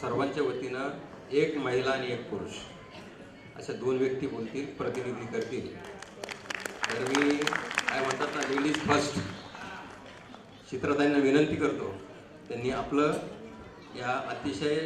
सर्वांच्या वतीनं एक महिला आणि एक पुरुष अशा दोन व्यक्ती बोलतील प्रतिनिधी करतील. तर मी काय म्हणतात ना लेडीज फर्स्ट चित्रताईंना विनंती करतो त्यांनी आपलं या अतिशय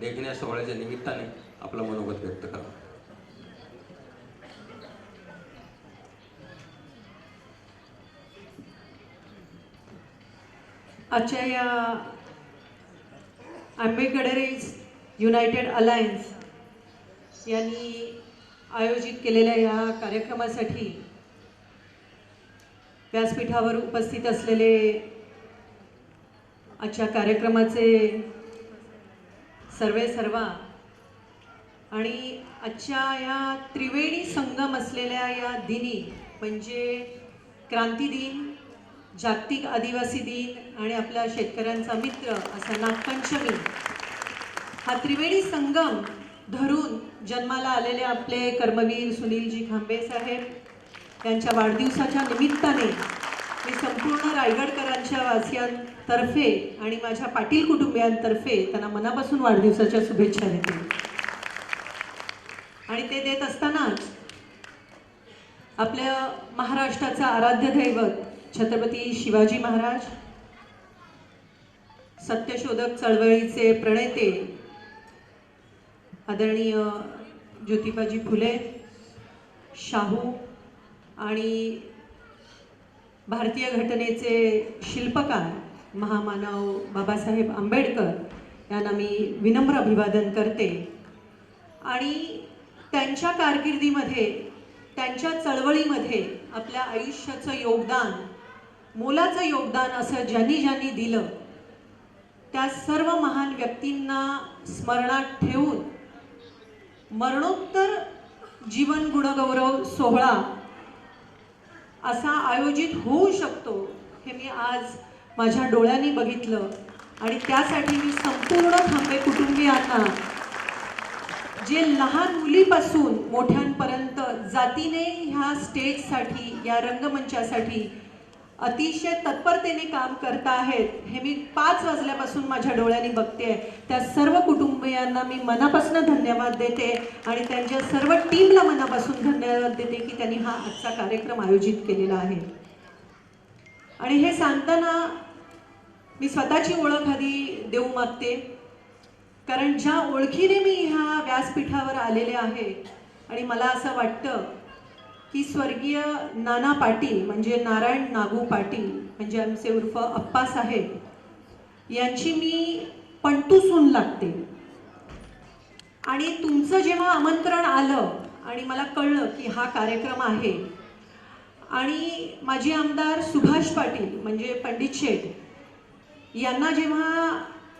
देखण्या सोहळ्याच्या निमित्ताने आपलं मनोगत व्यक्त करावं आजच्या या आंबेडकरीज युनायटेड अलायन्स यांनी आयोजित केलेल्या या कार्यक्रमासाठी व्यासपीठावर उपस्थित असलेले आजच्या कार्यक्रमाचे सर्वे सर्वा आणि आजच्या या त्रिवेणी संगम असलेल्या या दिनी म्हणजे क्रांती दिन जागतिक आदिवासी दिन आणि आपल्या शेतकऱ्यांचा मित्र असा नागपंचमी. हा त्रिवेणी संगम धरून जन्माला आलेले आपले कर्मवीर सुनीलजी खांबे साहेब त्यांच्या वाढदिवसाच्या निमित्ताने मी संपूर्ण रायगडकरांच्या वासियांतर्फे आणि माझ्या पाटील कुटुंबियांतर्फे त्यांना मनापासून वाढदिवसाच्या शुभेच्छा देते. आणि ते देत असतानाच आपल्या महाराष्ट्राचा आराध्य दैवत छत्रपती शिवाजी महाराज सत्यशोधक चळवळीचे प्रणेते आदरणीय ज्योतिबाजी फुले शाहू आणि भारतीय घटनेचे शिल्पकार महामानव बाबासाहेब आंबेडकर यांना मी विनम्र अभिवादन करते. आणि त्यांच्या कारकिर्दीमध्ये त्यांच्या चळवळीमध्ये आपल्या आयुष्याचं योगदान मोलाचं योगदान असं ज्यांनी ज्यांनी दिलं त्या सर्व महान व्यक्तींना स्मरणात ठेवून मरणोत्तर जीवन गुणगौरव सोहळा असा आयोजित होऊ शकतो हे मी आज माझ्या डोळ्यांनी बघितलं आणि त्यासाठी मी संपूर्ण थांबे कुटुंबियांना जे लहान मुलीपासून मोठ्यांपर्यंत जातीने ह्या स्टेजसाठी या रंगमंचासाठी अतिशय तत्परतेने काम करता आहेत. हे मी पाच वाजल्यापासून माझ्या डोळ्यांनी बघते त्या सर्व कुटुंबियांना मी मनापासून धन्यवाद देते आणि त्यांच्या सर्व टीमला मनापासून धन्यवाद देते की त्यांनी हा आजचा कार्यक्रम आयोजित केलेला आहे. आणि हे सांगताना मी स्वतःची ओळख आधी देऊ मागते. कारण ज्या ओळखीने मी ह्या व्यासपीठावर आलेले आहे आणि मला असं वाटतं की स्वर्गीय नाना पाटील म्हणजे नारायण नागू पाटील म्हणजे आमचे उर्फ अप्पासाहेब यांची मी पंटू सून लागते. आणि तुमचं जेव्हा आमंत्रण आलं आणि मला कळलं की हा कार्यक्रम आहे आणि माझे आमदार सुभाष पाटील म्हणजे पंडित शेठ यांना जेव्हा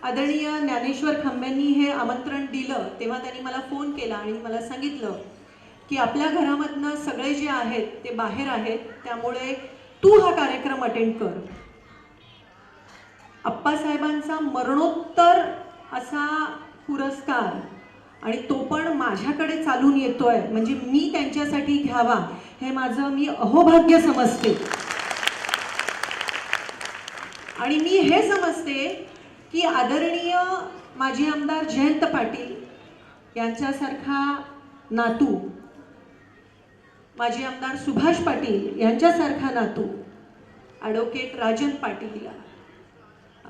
आदरणीय ज्ञानेश्वर खंब्यांनी हे आमंत्रण दिलं तेव्हा त्यांनी मला फोन केला आणि मला सांगितलं की आपल्या घरामधनं सगळे जे आहेत ते बाहेर आहेत त्यामुळे तू हा कार्यक्रम अटेंड कर. आप्पासाहेबांचा मरणोत्तर असा पुरस्कार आणि तो पण माझ्याकडे चालून येतोय. म्हणजे मी त्यांच्यासाठी घ्यावा हे माझं मी अहोभाग्य समजते. आणि मी हे समजते की आदरणीय माजी आमदार जयंत पाटील यांच्यासारखा नातू माजी आमदार सुभाष पाटील यांच्यासारखा नातू ॲडव्होकेट राजन पाटील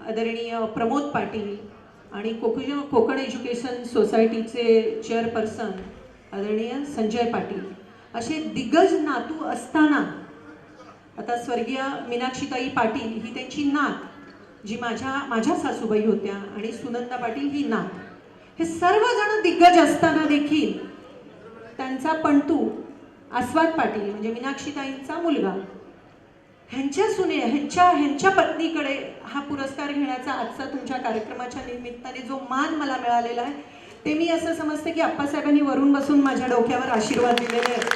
आदरणीय प्रमोद पाटील आणि कोकण कोकण एज्युकेशन सोसायटीचे चेअरपर्सन आदरणीय संजय पाटील. असे दिग्गज नातू असताना आता स्वर्गीय मीनाक्षीताई पाटील ही त्यांची नात जी माझ्या माझ्या सासूबाई होत्या आणि सुनंदा पाटील ही नात. हे सर्वजण दिग्गज असताना देखील त्यांचा पंटू आस्वाद पाटील म्हणजे मीनाक्षीताईंचा मुलगा. ह्यांच्या सुने ह्यांच्या ह्यांच्या पत्नीकडे हा पुरस्कार घेण्याचा आजचा तुमच्या कार्यक्रमाच्या निमित्ताने जो मान मला मिळालेला आहे ते मी असं समजते की आप्पासाहेबांनी वरून बसून माझ्या डोक्यावर आशीर्वाद दिलेले आहेत.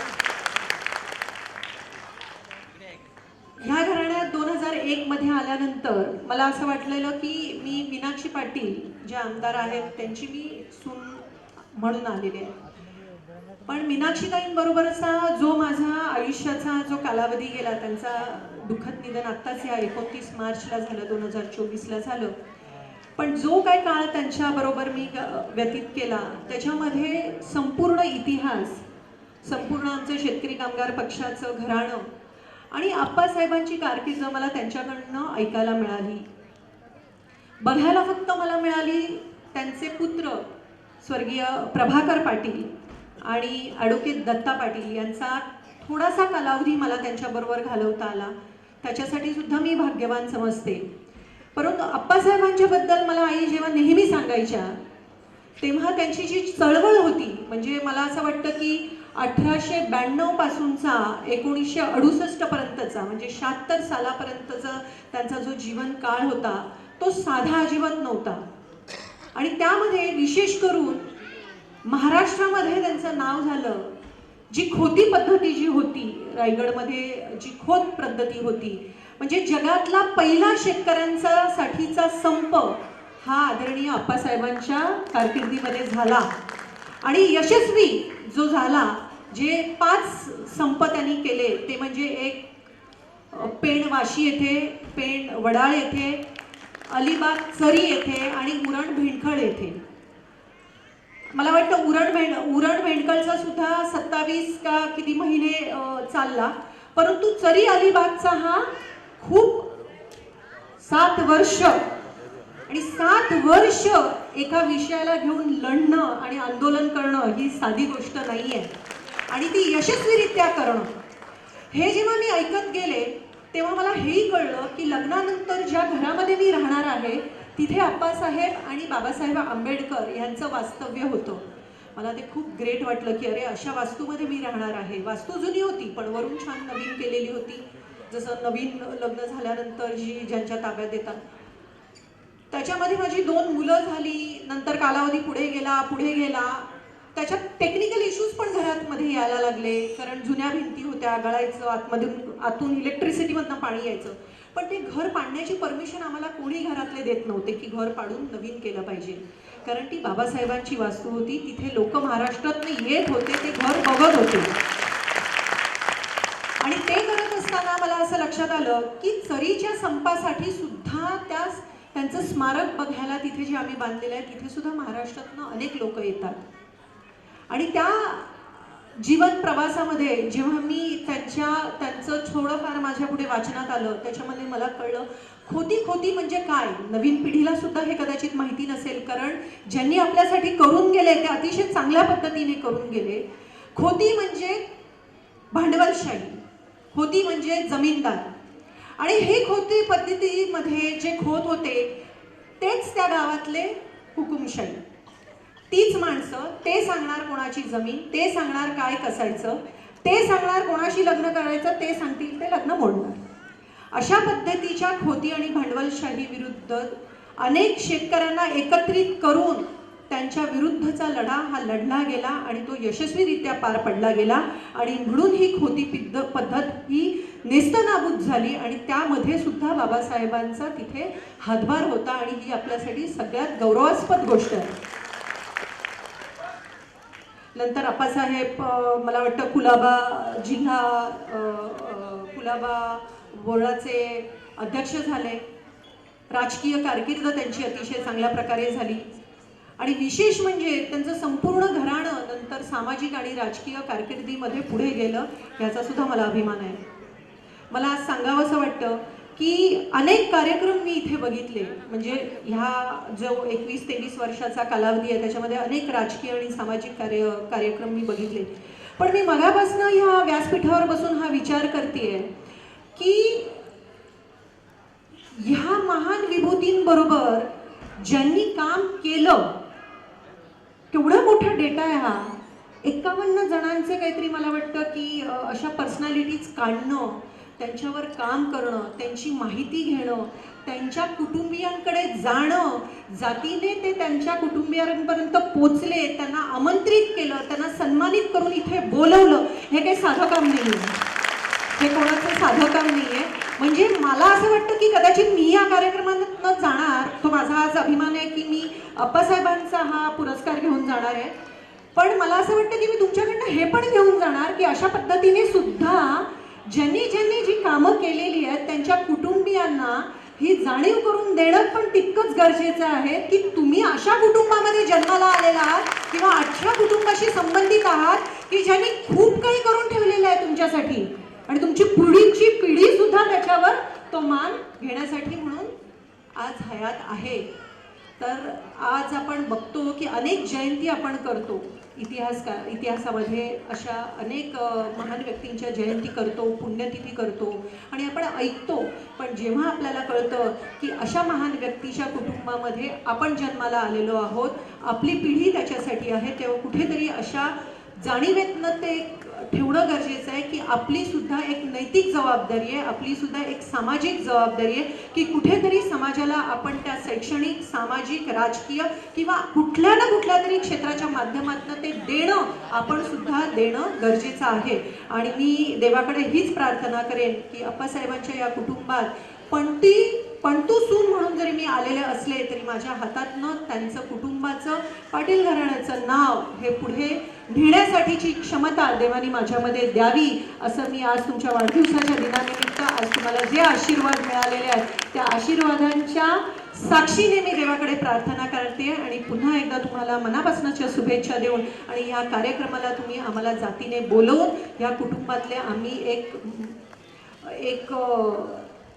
ह्या घराण्यात दोन हजार एक मध्ये आल्यानंतर मला असं वाटलेलं की मी मीनाक्षी पाटील ज्या आमदार आहेत त्यांची मी सून म्हणून आलेली आहे. पण मीनाक्षीताईंबरोबरचा जो माझा आयुष्याचा जो कालावधी गेला त्यांचा दुःखद निधन आत्ताच या एकोणतीस मार्चला झालं दोन हजार चोवीसला झालं. पण जो काय काळ त्यांच्याबरोबर मी व्यतीत केला त्याच्यामध्ये संपूर्ण इतिहास संपूर्ण आमचं शेतकरी कामगार पक्षाचं घराणं आणि आप्पासाहेबांची कारकीर्द मला त्यांच्याकडनं ऐकायला मिळाली. बघायला फक्त मला मिळाली त्यांचे पुत्र स्वर्गीय प्रभाकर पाटील. आणि ॲडव्होकेट दत्ता पाटील यांचा थोडासा कालावधी मला त्यांच्याबरोबर घालवता आला. त्याच्यासाठी सुद्धा मी भाग्यवान समजते. परंतु आप्पासाहेबांच्याबद्दल मला आई जेव्हा नेहमी सांगायच्या तेव्हा त्यांची जी चळवळ होती म्हणजे मला असं वाटतं की अठराशे ब्याण्णवपासूनचा एकोणीसशे अडुसष्टपर्यंतचा म्हणजे शहात्तर सालापर्यंतचा त्यांचा जो जीवन काळ होता तो साधा अजिबात नव्हता. आणि त्यामध्ये विशेष करून महाराष्ट्रामध्ये त्यांचं नाव झालं. जी खोती पद्धती जी होती रायगडमध्ये जी खोत पद्धती होती म्हणजे जगातला पहिला शेतकऱ्यांचा साठीचा संप हा आदरणीय आप्पासाहेबांच्या कारकिर्दीमध्ये झाला. आणि यशस्वी जो झाला जे पाच संप त्यांनी केले ते म्हणजे एक पेण वाशी येथे पेण वडाळ येथे अलिबाग चरी येथे आणि उरण भेंडखळ येथे. मला वाटतं उरण भेंड उरण भेंडकळचा सुद्धा सत्तावीस का किती महिने चालला. परंतु चरी अलिबागचा हा खूप सात वर्ष आणि सात वर्ष एका विषयाला घेऊन लढणं आणि आंदोलन करणं ही साधी गोष्ट नाही आहे आणि ती यशस्वीरित्या करणं. हे जेव्हा मी ऐकत गेले तेव्हा मला हेही कळलं की लग्नानंतर ज्या घरामध्ये मी राहणार आहे तिथे आप्पासाहेब आणि बाबासाहेब आंबेडकर यांचं वास्तव्य होतं. मला ते खूप ग्रेट वाटलं की अरे अशा वास्तूमध्ये मी राहणार आहे. वास्तू जुनी होती पण वरून छान नवीन केलेली होती. जसं नवीन लग्न झाल्यानंतर जी ज्यांच्या ताब्यात येतात त्याच्यामध्ये माझी दोन मुलं झाली नंतर कालावधी पुढे गेला पुढे गेला. त्याच्यात टेक्निकल इश्यूज पण घरात मध्ये यायला लागले कारण जुन्या भिंती होत्या गळायचं आतमधून आतून इलेक्ट्रिसिटीमधनं पाणी यायचं. पण ते घर पाडण्याची परमिशन आम्हाला कोणी घरातले देत नव्हते की घर पाडून नवीन केलं पाहिजे. कारण ती बाबासाहेबांची वास्तू होती तिथे लोक महाराष्ट्रातनं येत होते ते घर बघत होते. आणि ते करत असताना मला असं लक्षात आलं की चरीच्या संपासाठी सुद्धा त्या त्यांचं स्मारक बघायला तिथे जे आम्ही बांधलेलं आहे तिथे सुद्धा महाराष्ट्रातनं अनेक लोक येतात. आणि त्या जीवन प्रवासामध्ये जेव्हा मी त्यांच्या त्यांचं थोडंफार माझ्या पुढे वाचनात आलं त्याच्यामध्ये मला कळलं खोती खोती म्हणजे काय? नवीन पिढीला सुद्धा हे कदाचित माहिती नसेल कारण ज्यांनी आपल्यासाठी करून गेले ते अतिशय चांगल्या पद्धतीने करून गेले. खोती म्हणजे भांडवलशाही खोती म्हणजे जमीनदार. आणि हे खोती पद्धतीमध्ये जे खोत होते तेच त्या गावातले हुकुमशाही. तीच माणसं ते सांगणार कोणाची जमीन ते सांगणार काय कसायचं ते सांगणार कोणाशी लग्न करायचं ते सांगतील ते लग्न मोडणार. अशा पद्धतीच्या खोती आणि भांडवलशाही विरुद्ध अनेक शेतकऱ्यांना एकत्रित करून त्यांच्या विरुद्धचा लढा हा लढला गेला आणि तो यशस्वीरित्या पार पडला गेला आणि म्हणून ही खोती पिद्ध पद्धत ही नेस्तनाबूत झाली आणि त्यामध्ये सुद्धा बाबासाहेबांचा तिथे हातभार होता आणि ही आपल्यासाठी सगळ्यात गौरवास्पद गोष्ट आहे. नंतर अप्पासाहेब मला वाटतं कुलाबा जिल्हा कुलाबा बोर्डाचे अध्यक्ष झाले. राजकीय कारकीर्द त्यांची अतिशय चांगल्या प्रकारे झाली. आणि विशेष म्हणजे त्यांचं संपूर्ण घराणं नंतर सामाजिक आणि राजकीय कारकिर्दीमध्ये पुढे गेलं याचा सुद्धा मला अभिमान आहे. मला आज सांगावंसं वाटतं की अनेक कार्यक्रम मी इथे बघितले. म्हणजे ह्या जो एकवीस तेवीस वर्षाचा कालावधी आहे त्याच्यामध्ये अनेक राजकीय आणि सामाजिक कार्य कार्यक्रम मी बघितले. पण मी मगापासनं ह्या व्यासपीठावर बसून हा विचार करते की ह्या महान विभूतींबरोबर ज्यांनी काम केलं केवढा मोठा डेटा आहे हा. एकावन्न जणांचे काहीतरी मला वाटतं की अशा पर्सनॅलिटीज काढणं त्यांच्यावर काम करणं त्यांची माहिती घेणं त्यांच्या कुटुंबियांकडे जाणं जातीने ते त्यांच्या कुटुंबियांपर्यंत पोचले त्यांना आमंत्रित केलं त्यांना सन्मानित करून इथे बोलवलं हे काही साधं काम नाही हे कोणाचं साधं काम नाही आहे म्हणजे मला असं वाटतं की कदाचित मी या कार्यक्रमात जाणार. तो माझा आज अभिमान आहे की मी अप्पासाहेबांचा हा पुरस्कार घेऊन जाणार आहे. पण मला असं वाटतं की मी तुमच्याकडनं हे पण घेऊन जाणार की अशा पद्धतीने सुद्धा ज्यांनी ज्यांनी जी कामं केलेली आहेत त्यांच्या कुटुंबियांना ही जाणीव करून देणं पण तितकंच गरजेचं आहे की तुम्ही अशा कुटुंबामध्ये जन्माला आलेला आहात किंवा अशा कुटुंबाशी संबंधित आहात की ज्यांनी खूप काही करून ठेवलेलं आहे तुमच्यासाठी. आणि तुमची पुढीची पिढी सुद्धा त्याच्यावर तो मान घेण्यासाठी म्हणून आज हयात आहे. तर आज आपण बघतो की अनेक जयंती आपण करतो. इतिहास का इतिहासामध्ये अशा अनेक महान व्यक्तींच्या जयंती करतो पुण्यतिथी करतो. आणि आपण ऐकतो पण जेव्हा आपल्याला कळतं की अशा महान व्यक्तीच्या कुटुंबामध्ये आपण जन्माला आलेलो आहोत आपली पिढी त्याच्यासाठी आहे तेव्हा कुठेतरी अशा जाणीवेतनं ते ठेवणं गरजेचं आहे की आपली सुद्धा एक नैतिक जबाबदारी आहे आपली सुद्धा एक सामाजिक जबाबदारी आहे की कुठेतरी समाजाला आपण त्या शैक्षणिक सामाजिक राजकीय किंवा कुठल्या ना कुठल्या तरी क्षेत्राच्या माध्यमातून ते देणं आपण सुद्धा देणं गरजेचं आहे. आणि मी देवाकडे हीच प्रार्थना करेन की अप्पासाहेबांच्या या कुटुंबात पण ती पण तू सून म्हणून जरी मी आलेले असले तरी माझ्या हातातनं त्यांचं कुटुंबाचं पाटील घराण्याचं नाव हे पुढे नेण्यासाठीची क्षमता देवानी माझ्यामध्ये द्यावी असं मी आज तुमच्या वाढदिवसाच्या दिनानिमित्त आज तुम्हाला जे आशीर्वाद मिळालेले आहेत त्या आशीर्वादांच्या साक्षीने मी देवाकडे प्रार्थना करते आणि पुन्हा एकदा तुम्हाला मनापासूनच्या शुभेच्छा देऊन आणि या कार्यक्रमाला तुम्ही आम्हाला जातीने बोलवून या कुटुंबातले आम्ही एक एक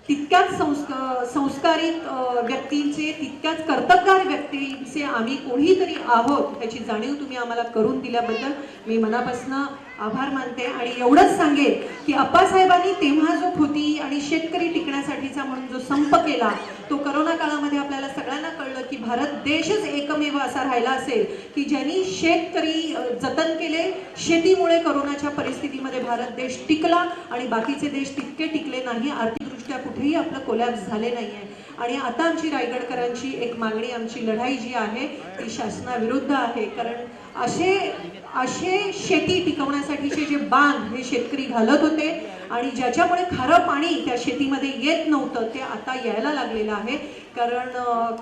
तितक्याच संस् संस्कारित व्यक्तींचे तितक्याच कर्तबगार व्यक्तींचे आम्ही कोणीतरी आहोत ह्याची जाणीव तुम्ही आम्हाला करून दिल्याबद्दल मी मनापासून आभार मानते. आणि एवढंच सांगेन की अप्पासाहेबांनी तेव्हा जो होती आणि शेतकरी टिकण्यासाठीचा म्हणून जो संप केला तो करोना काळामध्ये आपल्याला सगळ्यांना कळलं की भारत देशच एकमेव असा राहिला असेल की ज्यांनी शेतकरी जतन केले शेतीमुळे करोनाच्या परिस्थितीमध्ये भारत देश टिकला आणि बाकीचे देश तितके टिकले नाही आर्थिक आर्थिकदृष्ट्या कुठेही आपलं कोलॅप्स झाले नाही आहे आणि आता आमची रायगडकरांची एक मागणी आमची लढाई जी आहे ती शासनाविरुद्ध आहे. कारण असे असे शेती टिकवण्यासाठीचे जे बांध हे शेतकरी घालत होते आणि ज्याच्यामुळे खारं पाणी त्या शेतीमध्ये येत नव्हतं ते आता यायला लागलेलं आहे. कारण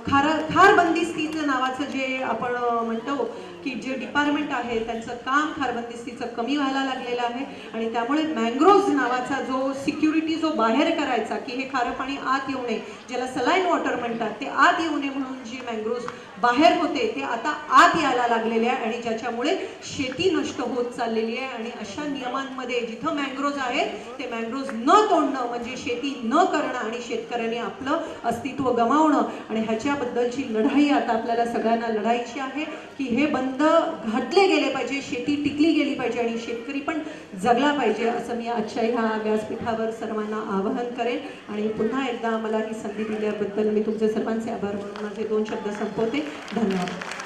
खार खार बंदिस्तीचं नावाचं जे आपण म्हणतो की जे डिपार्टमेंट आहे त्यांचं काम खारबंदिस्तीचं कमी व्हायला लागलेलं आहे. आणि त्यामुळे मँग्रोव्ज नावाचा जो सिक्युरिटी जो बाहेर करायचा की हे खारं पाणी आत येऊ नये ज्याला सलाईन वॉटर म्हणतात ते आत येऊ नये म्हणून जी मँग्रोव्ज बाहेर होते ते आता आत यायला लागलेले आहे आणि ज्याच्यामुळे शेती नष्ट होत चाललेली आहे आणि अशा नियमांमध्ये जिथं मँग्रोज आहेत ते मँग्रोज न तोडणं म्हणजे शेती न करणं आणि शेतकऱ्यांनी आपलं अस्तित्व गमावणं. आणि ह्याच्याबद्दलची लढाई आता आपल्याला सगळ्यांना लढायची आहे. की हे बंद घातले गेले पाहिजे शेती टिकली गेली पाहिजे आणि शेतकरी पण जगला पाहिजे असं मी आजच्या ह्या व्यासपीठावर सर्वांना आवाहन करेन. आणि पुन्हा एकदा मला ही संधी दिल्याबद्दल मी तुमचे सर्वांचे आभार म्हणून माझे दोन शब्द संपवते. धन्यवाद.